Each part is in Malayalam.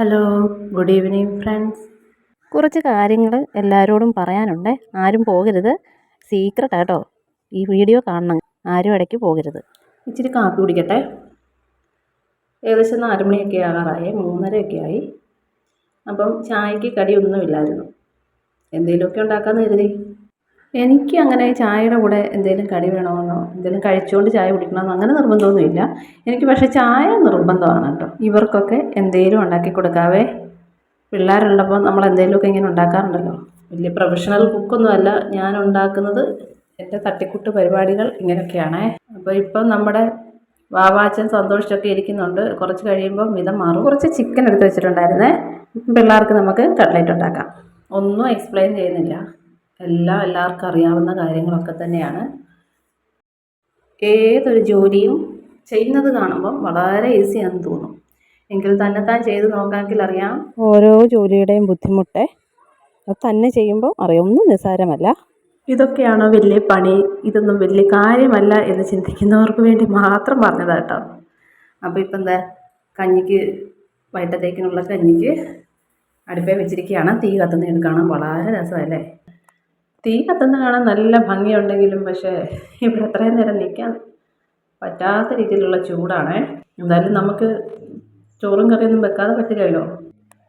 ഹലോ ഗുഡ് ഈവനിങ് ഫ്രണ്ട്സ് കുറച്ച് കാര്യങ്ങൾ എല്ലാവരോടും പറയാനുണ്ട്. ആരും പോകരുത്. സീക്രട്ട് കേട്ടോ ഈ വീഡിയോ കാണണം. ആരും ഇടയ്ക്ക് പോകരുത്. ഇച്ചിരി കാപ്പി കുടിക്കട്ടെ. ഏകദേശം നാല് മണിയൊക്കെ ആകാറായി. മൂന്നരയൊക്കെ ആയി. അപ്പം ചായക്ക് കടിയൊന്നുമില്ലായിരുന്നു. എന്തെങ്കിലുമൊക്കെ ഉണ്ടാക്കാമെന്ന് കരുതി. എനിക്ക് അങ്ങനെ ചായയുടെ കൂടെ എന്തെങ്കിലും കടി വേണമെന്നോ എന്തെങ്കിലും കഴിച്ചുകൊണ്ട് ചായ കുടിക്കണമെന്നോ അങ്ങനെ നിർബന്ധമൊന്നുമില്ല. എനിക്ക് പക്ഷേ ചായ നിർബന്ധമാണ് കേട്ടോ. ഇവർക്കൊക്കെ എന്തെങ്കിലും ഉണ്ടാക്കി കൊടുക്കാവേ. പിള്ളേരുള്ളപ്പോൾ നമ്മൾ എന്തെങ്കിലുമൊക്കെ ഇങ്ങനെ ഉണ്ടാക്കാറുണ്ടല്ലോ. വലിയ പ്രൊഫഷണൽ കുക്കൊന്നും അല്ല. ഞാൻ ഉണ്ടാക്കുന്നത് എന്റെ തട്ടിക്കൂട്ട് പരിപാടികൾ ഇങ്ങനെയൊക്കെയാണേ. അപ്പോൾ ഇപ്പം നമ്മുടെ വാവാച്ചൻ സന്തോഷിച്ചൊക്കെ ഇരിക്കുന്നുണ്ട്. കുറച്ച് കഴിയുമ്പോൾ മിതം മാറും. കുറച്ച് ചിക്കൻ എടുത്ത് വെച്ചിട്ടുണ്ടായിരുന്നേ. പിള്ളേർക്ക് നമുക്ക് കട്ട്ലേറ്റ് ഉണ്ടാക്കാം. ഒന്നും എക്സ്പ്ലെയിൻ ചെയ്യുന്നില്ല. എല്ലാം എല്ലാവർക്കും അറിയാവുന്ന കാര്യങ്ങളൊക്കെ തന്നെയാണ്. ഏതൊരു ജോലിയും ചെയ്യുന്നത് കാണുമ്പം വളരെ ഈസിയാണെന്ന് തോന്നും. എങ്കിൽ തന്നെ താൻ ചെയ്ത് നോക്കാമെങ്കിൽ അറിയാം. ഓരോ ജോലിയുടെയും ബുദ്ധിമുട്ട് അത് തന്നെ ചെയ്യുമ്പോൾ അറിയാം ഒന്നും നിസ്സാരമല്ല. ഇതൊക്കെയാണോ വലിയ പണി? ഇതൊന്നും വലിയ കാര്യമല്ല എന്ന് ചിന്തിക്കുന്നവർക്ക് വേണ്ടി മാത്രം പറഞ്ഞതാട്ടോ അപ്പോൾ ഇപ്പം എന്താ കഞ്ഞിക്ക് വൈകിട്ടത്തേക്കിനുള്ള കഞ്ഞിക്ക് അടുപ്പേ വെച്ചിരിക്കുകയാണ്. തീ കത്തുന്നതിന് കാണാൻ വളരെ രസമല്ലേ തീ കത്തുന്ന കാണാൻ നല്ല ഭംഗിയുണ്ടെങ്കിലും പക്ഷേ ഇവിടെ അത്രയും നേരം നിൽക്കാൻ പറ്റാത്ത രീതിയിലുള്ള ചൂടാണ്. എന്തായാലും നമുക്ക് ചോറും കറിയൊന്നും വെക്കാതെ പറ്റില്ലല്ലോ.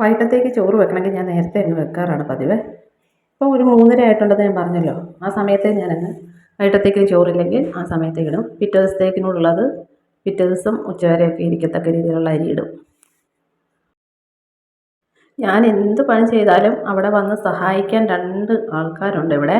വൈകിട്ടത്തേക്ക് ചോറ് വെക്കണമെങ്കിൽ ഞാൻ നേരത്തെ അങ്ങ് വെക്കാറാണ് പതിവ്. ഇപ്പോൾ ഒരു മൂന്നര ആയിട്ടുണ്ടെന്ന് ഞാൻ പറഞ്ഞല്ലോ. ആ സമയത്തെ ഞാനങ്ങ് വൈകിട്ടത്തേക്ക് ചോറില്ലെങ്കിൽ ആ സമയത്തേക്ക് ഇടും. പിറ്റേ ദിവസത്തേക്കിനുള്ളത് പിറ്റേ ദിവസം ഉച്ചവരെയൊക്കെ ഇരിക്കത്തക്ക രീതിയിലുള്ള അരി ഇടും. ഞാൻ എന്ത് പണി ചെയ്താലും അവിടെ വന്ന് സഹായിക്കാൻ രണ്ട് ആൾക്കാരുണ്ട് ഇവിടെ.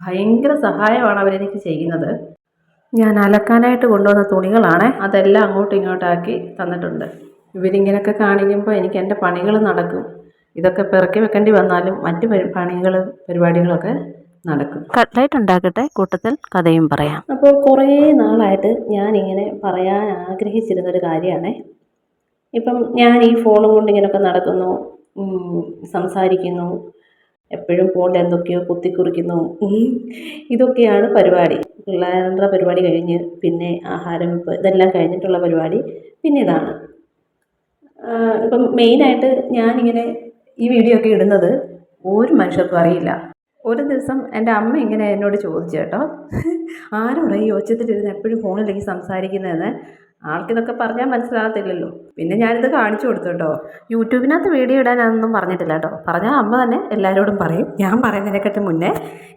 ഭയങ്കര സഹായമാണ് അവരെനിക്ക് ചെയ്യുന്നത്. ഞാൻ അലക്കാനായിട്ട് കൊണ്ടുവന്ന തുണികളാണ് അതെല്ലാം അങ്ങോട്ടും ഇങ്ങോട്ടാക്കി തന്നിട്ടുണ്ട്. ഇവരിങ്ങനെയൊക്കെ കാണിക്കുമ്പോൾ എനിക്ക് എന്റെ പണികൾ നടക്കും. ഇതൊക്കെ പിറക്കി വെക്കേണ്ടി വന്നാലും മറ്റ് പണികൾ പരിപാടികളൊക്കെ നടക്കും. കട്ട്ലൈറ്റ് ഉണ്ടാക്കട്ടെ? കൂട്ടത്തിൽ കഥയും പറയാം. അപ്പോൾ കുറേ നാളായിട്ട് ഞാനിങ്ങനെ പറയാൻ ആഗ്രഹിച്ചിരുന്നൊരു കാര്യമാണ്. ഇപ്പം ഞാൻ ഈ ഫോണും കൊണ്ട് ഇങ്ങനെയൊക്കെ നടക്കുന്നു. സംസാരിക്കുന്നു എപ്പോഴും ഫോണിൽ എന്തൊക്കെയോ കുത്തിക്കുറിക്കുന്നു. ഇതൊക്കെയാണ് പരിപാടി. പിള്ളേരുടെ പരിപാടി കഴിഞ്ഞ് പിന്നെ ആഹാരം ഇതെല്ലാം കഴിഞ്ഞിട്ടുള്ള പരിപാടി പിന്നെ ഇതാണ്. ഇപ്പം മെയിനായിട്ട് ഞാനിങ്ങനെ ഈ വീഡിയോ ഒക്കെ ഇടുന്നത് ഒരു മനുഷ്യർക്കും അറിയില്ല. ഒരു ദിവസം എന്റെ അമ്മ ഇങ്ങനെ എന്നോട് ചോദിച്ചു കേട്ടോ. ആരോടാ ഈ ഒച്ചത്തിലിരുന്ന് എപ്പോഴും ഫോണിലേക്ക് സംസാരിക്കുന്നതെന്ന്? ആൾക്കിതൊക്കെ പറഞ്ഞാൽ മനസ്സിലാകത്തില്ലല്ലോ. പിന്നെ ഞാനിത് കാണിച്ചു കൊടുത്തു കേട്ടോ. യൂട്യൂബിനകത്ത് വീഡിയോ ഇടാനൊന്നും പറഞ്ഞിട്ടില്ല കേട്ടോ. പറഞ്ഞാൽ അമ്മ തന്നെ എല്ലാവരോടും പറയും. ഞാൻ പറയുന്നതിനെക്കാട്ടി മുന്നേ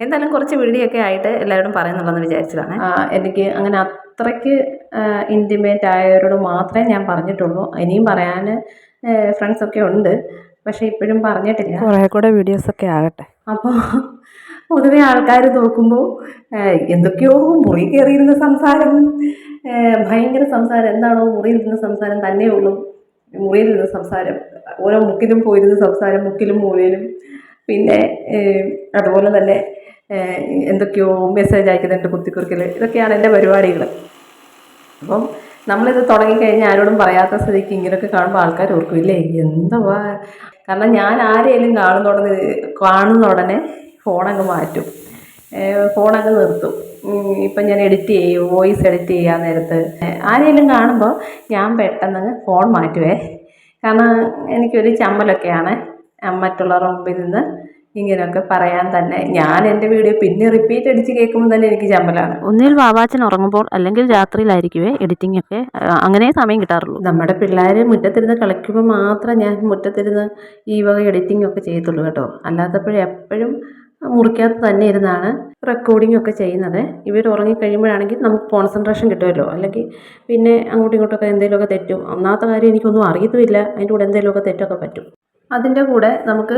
എന്തായാലും കുറച്ച് വീഡിയോ ഒക്കെ ആയിട്ട് എല്ലാവരോടും പറയുന്നുള്ളതെന്ന് വിചാരിച്ചതാണ്. എനിക്ക് അങ്ങനെ അത്രയ്ക്ക് ഇന്റിമേറ്റ് ആയവരോട് മാത്രമേ ഞാൻ പറഞ്ഞിട്ടുള്ളൂ. ഇനിയും പറയാൻ ഫ്രണ്ട്സൊക്കെ ഉണ്ട്. പക്ഷേ ഇപ്പോഴും പറഞ്ഞിട്ടില്ല. കുറേ കൂടെ വീഡിയോസൊക്കെ ആകട്ടെ. അപ്പോൾ പൊതുവെ ആൾക്കാർ നോക്കുമ്പോൾ എന്തൊക്കെയോ മുറി കയറിയിരുന്ന സംസാരം. ഭയങ്കര സംസാരം. എന്താണോ മുറിയിലിരുന്ന സംസാരം തന്നെ ഉള്ളൂ. മുറിയിലിരുന്ന സംസാരം. ഓരോ മുക്കിലും പോയിരുന്ന സംസാരം മുക്കിലും മൂലയിലും. പിന്നെ അതുപോലെ തന്നെ എന്തൊക്കെയോ മെസ്സേജ് അയക്കുന്നുണ്ട് കുത്തിക്കുറിക്കൽ ഇതൊക്കെയാണ് എന്റെ പരിപാടികൾ അപ്പം നമ്മളിത് തുടങ്ങിക്കഴിഞ്ഞാൽ ആരോടും പറയാത്ത സ്ഥിതിക്ക് ഇങ്ങനെയൊക്കെ കാണുമ്പോൾ ആൾക്കാർ ഓർക്കും ഇല്ലേ എന്തുവാ? കാരണം ഞാൻ ആരെയും കാണുന്ന ഉടനെ കാണുന്ന ഉടനെ ഫോണങ്ങ് മാറ്റും. ഫോണങ്ങ് നിർത്തും. ഇപ്പം ഞാൻ എഡിറ്റ് ചെയ്യും വോയിസ് എഡിറ്റ് ചെയ്യാൻ നേരത്ത്. ആരെങ്കിലും കാണുമ്പോൾ ഞാൻ പെട്ടെന്ന് ഫോൺ മാറ്റുവേ. കാരണം എനിക്കൊരു ചമ്മലൊക്കെയാണ്. മറ്റുള്ളവരുടെ മുമ്പിൽ നിന്ന് ഇങ്ങനെയൊക്കെ പറയാൻ തന്നെ. ഞാൻ എന്റെ വീഡിയോ പിന്നെ റിപ്പീറ്റ് അടിച്ച് കേൾക്കുമ്പോൾ തന്നെ എനിക്ക് ചമ്മലാണ്. ഒന്നിൽ വാവാച്ചൻ ഉറങ്ങുമ്പോൾ അല്ലെങ്കിൽ രാത്രിയിലായിരിക്കുവേ എഡിറ്റിംഗ് ഒക്കെ അങ്ങനെ സമയം കിട്ടാറുള്ളൂ. നമ്മുടെ പിള്ളേർ മുറ്റത്തിരുന്ന് കളിക്കുമ്പോൾ മാത്രം ഞാൻ മുറ്റത്തിരുന്ന് ഈ വക എഡിറ്റിംഗ് ഒക്കെ ചെയ്യത്തുള്ളൂ കേട്ടോ. അല്ലാത്തപ്പോഴും എപ്പോഴും മുറിക്കകത്ത് തന്നെ ഇരുന്നാണ് റെക്കോർഡിംഗ് ഒക്കെ ചെയ്യുന്നത്. ഇവർ ഉറങ്ങിക്കഴിയുമ്പോഴാണെങ്കിൽ നമുക്ക് കോൺസെൻട്രേഷൻ കിട്ടുമല്ലോ. അല്ലെങ്കിൽ പിന്നെ അങ്ങോട്ടും ഇങ്ങോട്ടൊക്കെ എന്തെങ്കിലുമൊക്കെ തെറ്റും. ഒന്നാമത്തെ കാര്യം എനിക്കൊന്നും അറിയത്തുമില്ല. അതിന്റെ കൂടെ എന്തെങ്കിലുമൊക്കെ തെറ്റൊക്കെ പറ്റും. അതിന്റെ കൂടെ നമുക്ക്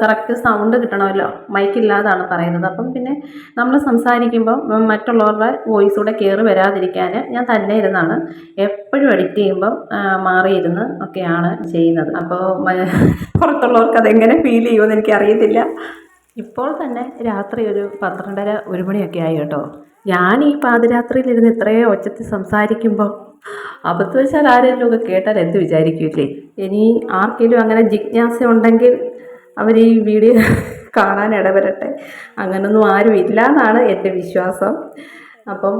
കറക്റ്റ് സൗണ്ട് കിട്ടണമല്ലോ. മൈക്കില്ലാതാണ് പറയുന്നത്. അപ്പം പിന്നെ നമ്മൾ സംസാരിക്കുമ്പോൾ മറ്റുള്ളവരുടെ വോയിസ് കൂടെ കയറി വരാതിരിക്കാൻ ഞാൻ തന്നെ ഇരുന്നാണ് എപ്പോഴും എഡിറ്റ് ചെയ്യുമ്പം മാറിയിരുന്ന് ഒക്കെയാണ് ചെയ്യുന്നത്. അപ്പോൾ പുറത്തുള്ളവർക്ക് അതെങ്ങനെ ഫീൽ ചെയ്യുമെന്ന് എനിക്കറിയത്തില്ല. ഇപ്പോൾ തന്നെ രാത്രി ഒരു പന്ത്രണ്ടര ഒരു മണിയൊക്കെ ആയി കേട്ടോ. ഞാൻ ഈ പാതിരാത്രിയിലിരുന്ന് ഇത്രയോ ഒച്ചത്തിൽ സംസാരിക്കുമ്പോൾ അബദ്ധവശാൽ ആരെങ്കിലും ഒക്കെ കേട്ടാൽ എന്ത് വിചാരിക്കില്ലേ? ഇനി ആർക്കെങ്കിലും അങ്ങനെ ജിജ്ഞാസ ഉണ്ടെങ്കിൽ അവർ ഈ വീഡിയോ കാണാൻ ഇടവരട്ടെ. അങ്ങനൊന്നും ആരും ഇല്ല എന്നാണ് എന്റെ വിശ്വാസം. അപ്പം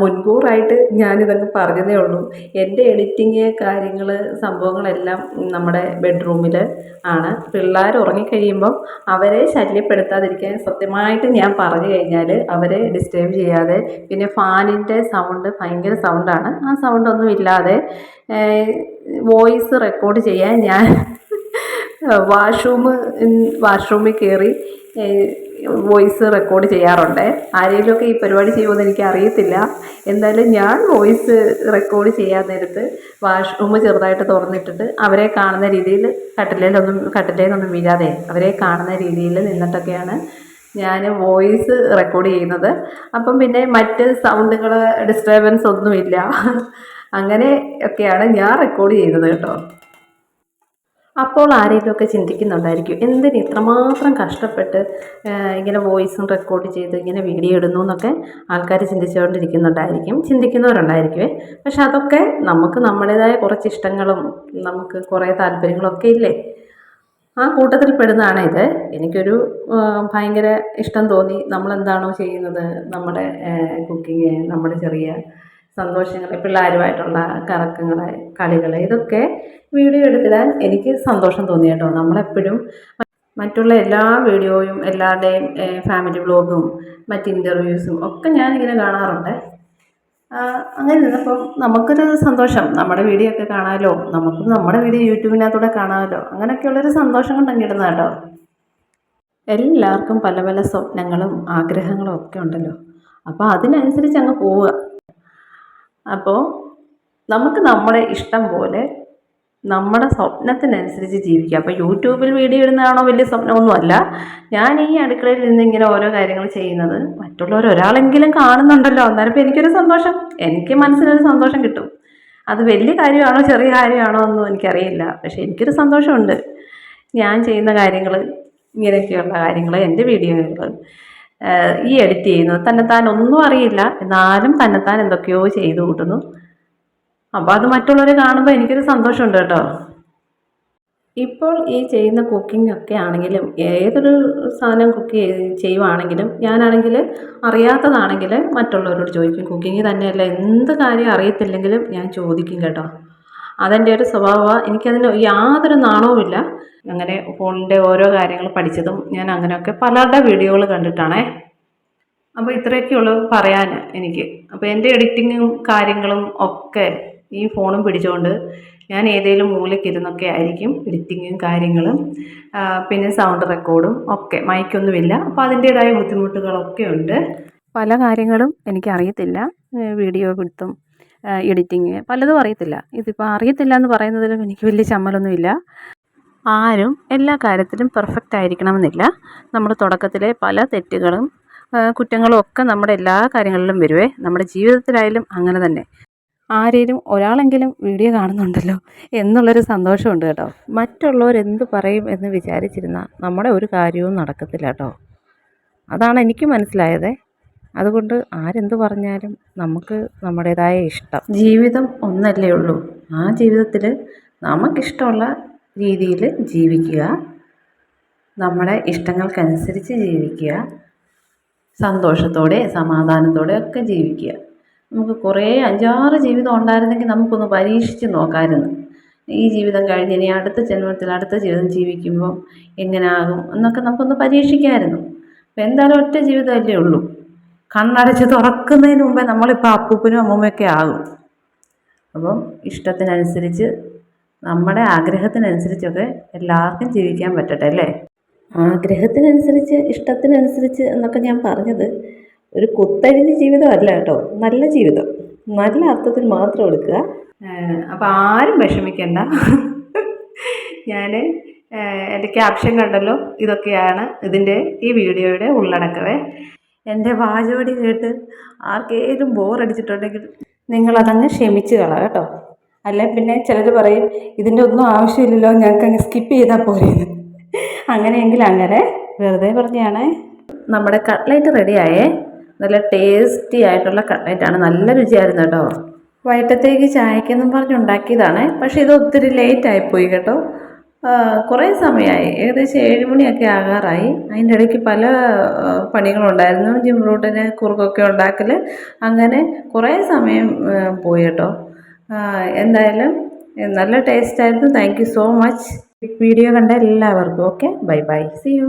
മുൻകൂറായിട്ട് ഞാനിതങ്ങ് പറഞ്ഞതേ ഉള്ളൂ. എന്റെ എഡിറ്റിങ് കാര്യങ്ങൾ സംഭവങ്ങളെല്ലാം നമ്മുടെ ബെഡ്റൂമിൽ ആണ്. പിള്ളേർ ഉറങ്ങിക്കഴിയുമ്പം അവരെ ശല്യപ്പെടുത്താതിരിക്കാൻ സത്യമായിട്ട് ഞാൻ പറഞ്ഞു കഴിഞ്ഞാൽ അവരെ ഡിസ്റ്റേബ് ചെയ്യാതെ പിന്നെ ഫാനിന്റെ സൗണ്ട് ഭയങ്കര സൗണ്ടാണ്. ആ സൗണ്ടൊന്നും ഇല്ലാതെ വോയിസ് റെക്കോർഡ് ചെയ്യാൻ ഞാൻ വാഷ്റൂം വാഷ്റൂമിൽ കയറി വോയിസ് റെക്കോർഡ് ചെയ്യാറുണ്ട്. ആരെങ്കിലുമൊക്കെ ഈ പരിപാടി ചെയ്യുമെന്ന് എനിക്ക് അറിയത്തില്ല. എന്തായാലും ഞാൻ വോയിസ് റെക്കോർഡ് ചെയ്യാൻ നേരത്ത് വാഷ്റൂം ചെറുതായിട്ട് തുറന്നിട്ടിട്ട് അവരെ കാണുന്ന രീതിയിൽ കട്ടിലേലൊന്നും കട്ടിലേന്നൊന്നും വീഴാതെ അവരെ കാണുന്ന രീതിയിൽ നിന്നിട്ടൊക്കെയാണ് ഞാൻ വോയിസ് റെക്കോർഡ് ചെയ്യുന്നത്. അപ്പം പിന്നെ മറ്റ് സൗണ്ടുകൾ ഡിസ്റ്റർബൻസ് ഒന്നുമില്ല അങ്ങനെ ഒക്കെയാണ് ഞാൻ റെക്കോർഡ് ചെയ്യുന്നത് കേട്ടോ. അപ്പോൾ ആരെങ്കിലുമൊക്കെ ചിന്തിക്കുന്നുണ്ടായിരിക്കും. എന്തിന് ഇത്രമാത്രം കഷ്ടപ്പെട്ട് ഇങ്ങനെ വോയിസും റെക്കോർഡ് ചെയ്ത് ഇങ്ങനെ വീഡിയോ ഇടുന്നു എന്നൊക്കെ ആൾക്കാർ ചിന്തിച്ചുകൊണ്ടിരിക്കുന്നുണ്ടായിരിക്കും. ചിന്തിക്കുന്നവരുണ്ടായിരിക്കുമേ പക്ഷെ അതൊക്കെ നമുക്ക് നമ്മുടേതായ കുറച്ച് ഇഷ്ടങ്ങളും നമുക്ക് കുറേ താല്പര്യങ്ങളൊക്കെ ഇല്ലേ? ആ കൂട്ടത്തിൽ പെടുന്നതാണ് ഇത്. എനിക്കൊരു ഭയങ്കര ഇഷ്ടം തോന്നി. നമ്മളെന്താണോ ചെയ്യുന്നത്? നമ്മുടെ കുക്കിങ് നമ്മുടെ ചെറിയ സന്തോഷങ്ങൾ പിള്ളേരുമായിട്ടുള്ള കറക്കങ്ങൾ കളികൾ ഇതൊക്കെ വീഡിയോ എടുത്തിടാൻ എനിക്ക് സന്തോഷം തോന്നി കേട്ടോ. നമ്മളെപ്പോഴും മറ്റുള്ള എല്ലാ വീഡിയോയും എല്ലാവരുടെയും ഫാമിലി വ്ലോഗും മറ്റ് ഇന്റർവ്യൂസും ഒക്കെ ഞാനിങ്ങനെ കാണാറുണ്ട്. അങ്ങനെ നിന്നപ്പം നമുക്കൊരു സന്തോഷം. നമ്മുടെ വീഡിയോ ഒക്കെ കാണാമല്ലോ നമുക്ക് നമ്മുടെ വീഡിയോ യൂട്യൂബിനകത്തൂടെ കാണാമല്ലോ അങ്ങനെയൊക്കെയുള്ളൊരു സന്തോഷം കൊണ്ടങ്ങ് കേട്ടോ. എല്ലാവർക്കും പല പല സ്വപ്നങ്ങളും ആഗ്രഹങ്ങളും ഒക്കെ ഉണ്ടല്ലോ. അപ്പോൾ അതിനനുസരിച്ച് അങ്ങ് പോവുക. അപ്പോൾ നമുക്ക് നമ്മുടെ ഇഷ്ടം പോലെ നമ്മുടെ സ്വപ്നത്തിനനുസരിച്ച് ജീവിക്കുക. അപ്പോൾ യൂട്യൂബിൽ വീഡിയോ ഇടുന്നതാണോ വലിയ സ്വപ്നമൊന്നുമല്ല. ഞാൻ ഈ അടുക്കളയിൽ നിന്ന് ഇങ്ങനെ ഓരോ കാര്യങ്ങൾ ചെയ്യുന്നത് മറ്റുള്ളവർ ഒരാളെങ്കിലും കാണുന്നുണ്ടല്ലോ. അന്നേരം ഇപ്പോൾ എനിക്കൊരു സന്തോഷം. എനിക്ക് മനസ്സിനൊരു സന്തോഷം കിട്ടും. അത് വലിയ കാര്യമാണോ ചെറിയ കാര്യമാണോ ഒന്നും എനിക്കറിയില്ല. പക്ഷേ എനിക്കൊരു സന്തോഷമുണ്ട്. ഞാൻ ചെയ്യുന്ന കാര്യങ്ങൾ ഇങ്ങനെയൊക്കെയുള്ള കാര്യങ്ങൾ എന്റെ വീഡിയോകൾ ഈ എഡിറ്റ് ചെയ്യുന്നത് തന്നെത്താൻ ഒന്നും അറിയില്ല. എന്നാലും തന്നെത്താൻ എന്തൊക്കെയോ ചെയ്തു കൂട്ടുന്നു. അപ്പോൾ അത് മറ്റുള്ളവരെ കാണുമ്പോൾ എനിക്കൊരു സന്തോഷമുണ്ട് കേട്ടോ. ഇപ്പോൾ ഈ ചെയ്യുന്ന കുക്കിംഗ് ഒക്കെ ആണെങ്കിലും ഏതൊരു സാധനം കുക്ക് ചെയ്യുവാണെങ്കിലും ഞാനാണെങ്കിൽ അറിയാത്തതാണെങ്കിൽ മറ്റുള്ളവരോട് ചോദിക്കും കുക്കിംഗ് തന്നെയല്ല എന്ത് കാര്യം അറിയത്തില്ലെങ്കിലും ഞാൻ ചോദിക്കും കേട്ടോ. അതെന്റെ ഒരു സ്വഭാവമാണ് എനിക്കതിന് യാതൊരു നാണവുമില്ല. അങ്ങനെ ഫോണിന്റെ ഓരോ കാര്യങ്ങൾ പഠിച്ചതും ഞാൻ അങ്ങനെയൊക്കെ പലരുടെ വീഡിയോകൾ കണ്ടിട്ടാണേ. അപ്പോൾ ഇത്രയൊക്കെയുള്ളൂ പറയാൻ എനിക്ക്. അപ്പോൾ എന്റെ എഡിറ്റിങ്ങും കാര്യങ്ങളും ഒക്കെ ഈ ഫോണും പിടിച്ചുകൊണ്ട് ഞാൻ ഏതെങ്കിലും മൂലക്കിരുന്നൊക്കെ ആയിരിക്കും എഡിറ്റിങ്ങും കാര്യങ്ങളും പിന്നെ സൗണ്ട് റെക്കോർഡും ഒക്കെ. മൈക്കൊന്നുമില്ല. അപ്പോൾ അതിന്റേതായ ബുദ്ധിമുട്ടുകളൊക്കെ ഉണ്ട്. പല കാര്യങ്ങളും എനിക്കറിയത്തില്ല. വീഡിയോ പിടുത്തം എഡിറ്റിങ് പലതും അറിയത്തില്ല. ഇതിപ്പോൾ അറിയത്തില്ല എന്ന് പറയുന്നതിലും എനിക്ക് വലിയ ചമ്മലൊന്നുമില്ല. ആരും എല്ലാ കാര്യത്തിലും പെർഫെക്റ്റ് ആയിരിക്കണമെന്നില്ല. നമ്മൾ തുടക്കത്തിലെ പല തെറ്റുകളും കുറ്റങ്ങളും ഒക്കെ നമ്മുടെ എല്ലാ കാര്യങ്ങളിലും വരുവേ. നമ്മുടെ ജീവിതത്തിലായാലും അങ്ങനെ തന്നെ. ആരേലും ഒരാളെങ്കിലും വീഡിയോ കാണുന്നുണ്ടല്ലോ എന്നുള്ളൊരു സന്തോഷമുണ്ട് കേട്ടോ. മറ്റുള്ളവർ എന്ത് പറയും എന്ന് വിചാരിച്ചിരുന്ന നമ്മുടെ ഒരു കാര്യവും നടക്കത്തില്ല കേട്ടോ. അതാണ് എനിക്ക് മനസ്സിലായത്. അതുകൊണ്ട് ആരെന്ത് പറഞ്ഞാലും നമുക്ക് നമ്മുടേതായ ഇഷ്ടം. ജീവിതം ഒന്നല്ലേ ഉള്ളൂ. ആ ജീവിതത്തിൽ നമുക്കിഷ്ടമുള്ള രീതിയിൽ ജീവിക്കുക. നമ്മുടെ ഇഷ്ടങ്ങൾക്കനുസരിച്ച് ജീവിക്കുക. സന്തോഷത്തോടെ സമാധാനത്തോടെ ഒക്കെ ജീവിക്കുക. നമുക്ക് കുറേ അഞ്ചാറ് ജീവിതം ഉണ്ടായിരുന്നെങ്കിൽ നമുക്കൊന്ന് പരീക്ഷിച്ച് നോക്കാമായിരുന്നു. ഈ ജീവിതം കഴിഞ്ഞ് ഇനി അടുത്ത ജന്മത്തിൽ അടുത്ത ജീവിതം ജീവിക്കുമ്പോൾ എങ്ങനെയാകും എന്നൊക്കെ നമുക്കൊന്ന് പരീക്ഷിക്കാമായിരുന്നു. അപ്പോൾ എന്തായാലും ഒറ്റ ജീവിതമല്ലേ ഉള്ളൂ. കണ്ണടച്ച് തുറക്കുന്നതിന് മുമ്പേ നമ്മളിപ്പോൾ അപ്പൂപ്പനും അമ്മൂമ്മയൊക്കെ ആകും. അപ്പം ഇഷ്ടത്തിനനുസരിച്ച് നമ്മുടെ ആഗ്രഹത്തിനനുസരിച്ചൊക്കെ എല്ലാവർക്കും ജീവിക്കാൻ പറ്റട്ടെ അല്ലേ? ആഗ്രഹത്തിനനുസരിച്ച് ഇഷ്ടത്തിനനുസരിച്ച് എന്നൊക്കെ ഞാൻ പറഞ്ഞത് ഒരു കുത്തഴിഞ്ഞ ജീവിതമല്ല കേട്ടോ നല്ല ജീവിതം. നല്ല അർത്ഥത്തിൽ മാത്രം എടുക്കുക. അപ്പോൾ ആരും വിഷമിക്കണ്ട. ഞാൻ എന്റെ ക്യാപ്ഷൻ കണ്ടല്ലോ ഇതൊക്കെയാണ് ഇതിന്റെ ഈ വീഡിയോയുടെ ഉള്ളടക്കവേ. എന്റെ വാചോടി കേട്ട് ആർക്കേലും ബോറടിച്ചിട്ടുണ്ടെങ്കിൽ നിങ്ങളതങ്ങ് ക്ഷമിച്ച് കള കേട്ടോ. അല്ലെ പിന്നെ ചിലർ പറയും ഇതിന്റെ ഒന്നും ആവശ്യമില്ലല്ലോ ഞങ്ങൾക്ക് അങ്ങ് സ്കിപ്പ് ചെയ്താൽ പോരെയെന്ന് അങ്ങനെയെങ്കിൽ അങ്ങനെ വെറുതെ പറഞ്ഞാണേ. നമ്മുടെ കട്ട്ലൈറ്റ് റെഡിയായേ നല്ല ടേസ്റ്റി ആയിട്ടുള്ള കട്ട്ലൈറ്റാണ് നല്ല രുചിയായിരുന്നു കേട്ടോ. വൈകിട്ടത്തേക്ക് ചായക്കെന്നും പറഞ്ഞ് ഉണ്ടാക്കിയതാണ്. പക്ഷേ ഇത് ഒത്തിരി ലേറ്റ് ആയിപ്പോയി കേട്ടോ. കുറേ സമയമായി ഏകദേശം ഏഴ് മണിയൊക്കെ ആകാറായി. അതിന്റെ ഇടയ്ക്ക് പല പണികളുണ്ടായിരുന്നു. ജിം റൂട്ടിന് കുറുക്കൊക്കെ ഉണ്ടാക്കൽ അങ്ങനെ കുറേ സമയം പോയി കേട്ടോ. എന്തായാലും നല്ല ടേസ്റ്റായിരുന്നു thank you so much. Video കണ്ട എല്ലാവർക്കും okay? Bye bye. See you